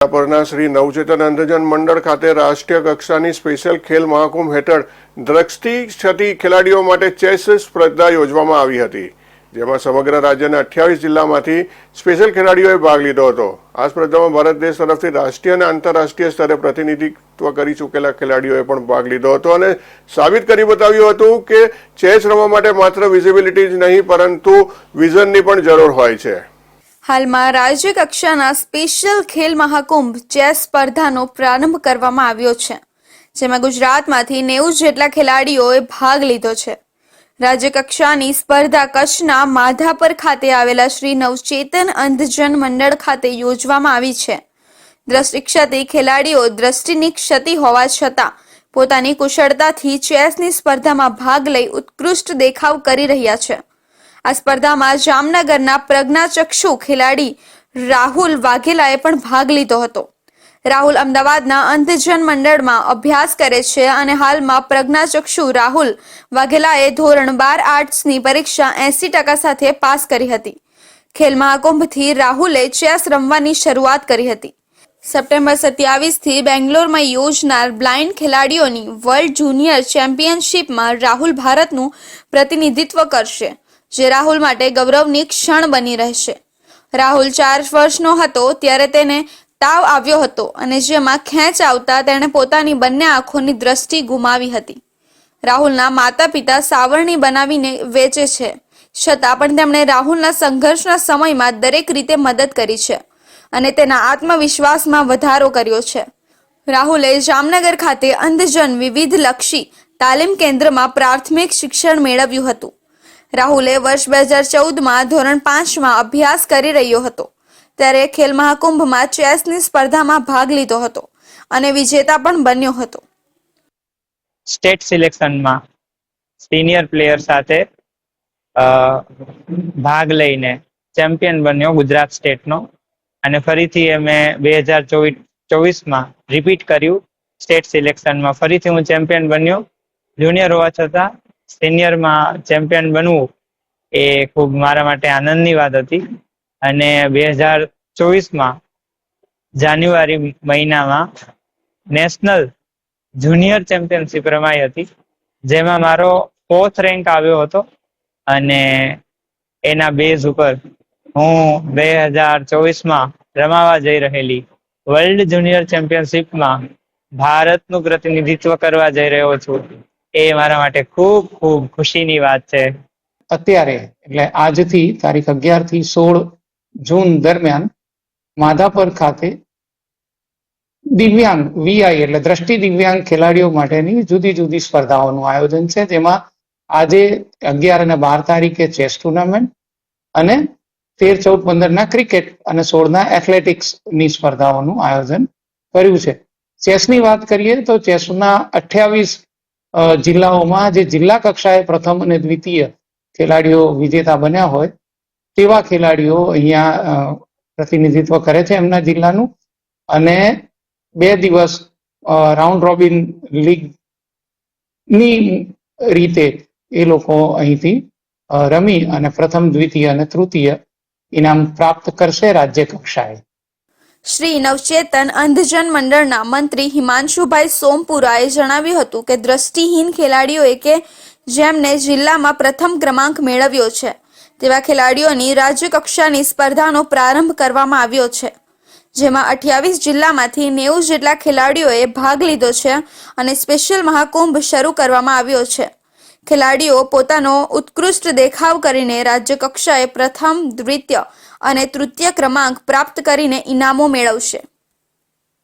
પરના શ્રી નવચેતન અંધજન મંડળ ખાતે રાષ્ટ્રીય કક્ષાની સ્પેશિયલ ખેલ મહાકુંભ હેઠળ દ્રષ્ટિ ક્ષતિ ખેલાડીઓ માટે ચેસ સ્પર્ધા યોજવામાં આવી હતી, જેમાં સમગ્ર રાજ્યના અઠ્યાવીસ જિલ્લામાંથી સ્પેશિયલ ખેલાડીઓએ ભાગ લીધો હતો. આ સ્પર્ધામાં ભારત દેશ તરફથી રાષ્ટ્રીય અને આંતરરાષ્ટ્રીય સ્તરે પ્રતિનિધિત્વ કરી ચૂકેલા ખેલાડીઓએ પણ ભાગ લીધો હતો અને સાબિત કરી બતાવ્યું હતું કે ચેસ રમવા માટે માત્ર વિઝિબિલિટી જ નહીં, પરંતુ વિઝનની પણ જરૂર હોય છે. હાલમાં રાજ્ય કક્ષાના સ્પેશિયલ ખેલ મહાકુંભ ચેસ સ્પર્ધાનો પ્રારંભ કરવામાં આવ્યો છે, જેમાં ગુજરાતમાંથી નેવું જેટલા ખેલાડીઓએ ભાગ લીધો છે. રાજ્ય કક્ષાની સ્પર્ધા કચ્છના માધાપર ખાતે આવેલા શ્રી નવચેતન અંધજન મંડળ ખાતે યોજવામાં આવી છે. દ્રષ્ટિ ક્ષતિ ખેલાડીઓ દ્રષ્ટિની ક્ષતિ હોવા છતાં પોતાની કુશળતાથી ચેસની સ્પર્ધામાં ભાગ લઈ ઉત્કૃષ્ટ દેખાવ કરી રહ્યા છે. આ સ્પર્ધામાં જામનગરના પ્રજ્ઞાચક્ષુ ખેલાડી રાહુલ વાઘેલાએ પણ ભાગ લીધો હતો. રાહુલ અમદાવાદના અંધજન મંડળમાં અભ્યાસ કરે છે અને હાલમાં પ્રજ્ઞાચક્ષુ રાહુલ વાઘેલાએ ધોરણ બાર આર્ટ્સની પરીક્ષા એસી ટકા સાથે પાસ કરી હતી. ખેલ મહાકુંભથી રાહુલે ચેસ રમવાની શરૂઆત કરી હતી. સપ્ટેમ્બર સત્યાવીસથી બેંગ્લોરમાં યોજનાર બ્લાઇન્ડ ખેલાડીઓની વર્લ્ડ જુનિયર ચેમ્પિયનશિપમાં રાહુલ ભારતનું પ્રતિનિધિત્વ કરશે. જે રાહુલ માટે ગૌરવની ક્ષણ બની રહેશે. રાહુલ ચાર વર્ષનો હતો ત્યારે તેને તાવ આવ્યો હતો અને જેમાં ખેંચ આવતા તેણે પોતાની બંને આંખોની દ્રષ્ટિ ગુમાવી હતી. રાહુલના માતા પિતા સાવરણી બનાવીને વેચે છે, છતાં પણ તેમણે રાહુલના સંઘર્ષના સમયમાં દરેક રીતે મદદ કરી છે અને તેના આત્મવિશ્વાસમાં વધારો કર્યો છે. રાહુલે જામનગર ખાતે અંધજન વિવિધ લક્ષી તાલીમ કેન્દ્રમાં પ્રાથમિક શિક્ષણ મેળવ્યું હતું. રાહુલે વર્ષ બે હજાર ચૌદમાં ધોરણ પાંચમાં અભ્યાસ કરી રહ્યો હતો. ત્યારે ખેલ મહાકુંભમાં ચેસની સ્પર્ધામાં ભાગ લીધો હતો અને વિજેતા પણ બન્યો હતો. સ્ટેટ સિલેક્શનમાં સિનિયર પ્લેયર સાથે ભાગ લઈને ચેમ્પિયન બન્યો ગુજરાત સ્ટેટનો અને ફરીથી અમે બે હજાર ચોવીસ, ચોવીસમાં રિપીટ કર્યું સ્ટેટ સિલેક્શનમાં. ફરીથી હું ચેમ્પિયન બન્યો. જુનિયર હોવા છતાં સિનિયરમાં ચેમ્પિયન બનવું એ ખૂબ મારા માટે આનંદની વાત હતી. અને બે હજાર ચોવીસમાં જાન્યુઆરી મહિનામાં નેશનલ જુનિયર ચેમ્પિયનશિપ રમાઈ હતી. જેમાં મારો ફોર્થ રેન્ક આવ્યો હતો અને એના બેઝ ઉપર હું બે હજાર ચોવીસમાં રમાવા જઈ રહેલી વર્લ્ડ જુનિયર ચેમ્પિયનશિપમાં ભારતનું પ્રતિનિધિત્વ કરવા જઈ રહ્યો છું. એ મારા માટે ખૂબ ખૂબ ખુશીની વાત છે. અત્યારે, એટલે આજથી તારીખ અગિયારથી સોળ જૂન દરમિયાન માધાપર ખાતે દિવ્યાંગ વીઆઈ એટલે દ્રષ્ટિ દિવ્યાંગ ખેલાડીઓ માટેની જુદી જુદી સ્પર્ધાઓનું આયોજન છે, જેમાં આજે અગિયાર અને બાર તારીખે ચેસ ટુર્નામેન્ટ અને તેર, ચૌદ, પંદરના ક્રિકેટ અને સોળના એથ્લેટિક્સની સ્પર્ધાઓનું આયોજન કર્યું છે. ચેસની વાત કરીએ તો ચેસના અઠ્યાવીસ જિલ્લાઓમાં જે જિલ્લા કક્ષાએ પ્રથમ અને દ્વિતીય ખેલાડીઓ વિજેતા બન્યા હોય, તેવા ખેલાડીઓ અહીંયા પ્રતિનિધિત્વ કરે છે એમના જિલ્લાનું. અને બે દિવસ રાઉન્ડ રોબિન લીગની રીતે એ લોકો અહીંથી રમી અને પ્રથમ, દ્વિતીય અને તૃતીય ઇનામ પ્રાપ્ત કરશે રાજ્ય કક્ષાએ. શ્રી નવચેતન અંધજન મંડળના મંત્રી હિમાંશુભાઈ સોમપુરાએ જણાવ્યું હતું કે દ્રષ્ટિહીન ખેલાડીઓએ કે જેમને જિલ્લામાં પ્રથમ ક્રમાંક મેળવ્યો છે, તેવા ખેલાડીઓની રાજ્યકક્ષાની સ્પર્ધાનો પ્રારંભ કરવામાં આવ્યો છે. જેમાં અઠ્યાવીસ જિલ્લામાંથી નેવું જેટલા ખેલાડીઓએ ભાગ લીધો છે અને સ્પેશિયલ મહાકુંભ શરૂ કરવામાં આવ્યો છે. ખેલાડીઓ પોતાનો ઉત્કૃષ્ટ દેખાવ કરીને રાજ્ય કક્ષાએ પ્રથમ દ્વિતીય અને તૃતીય ક્રમાંક પ્રાપ્ત કરીને ઇનામો મેળવશે.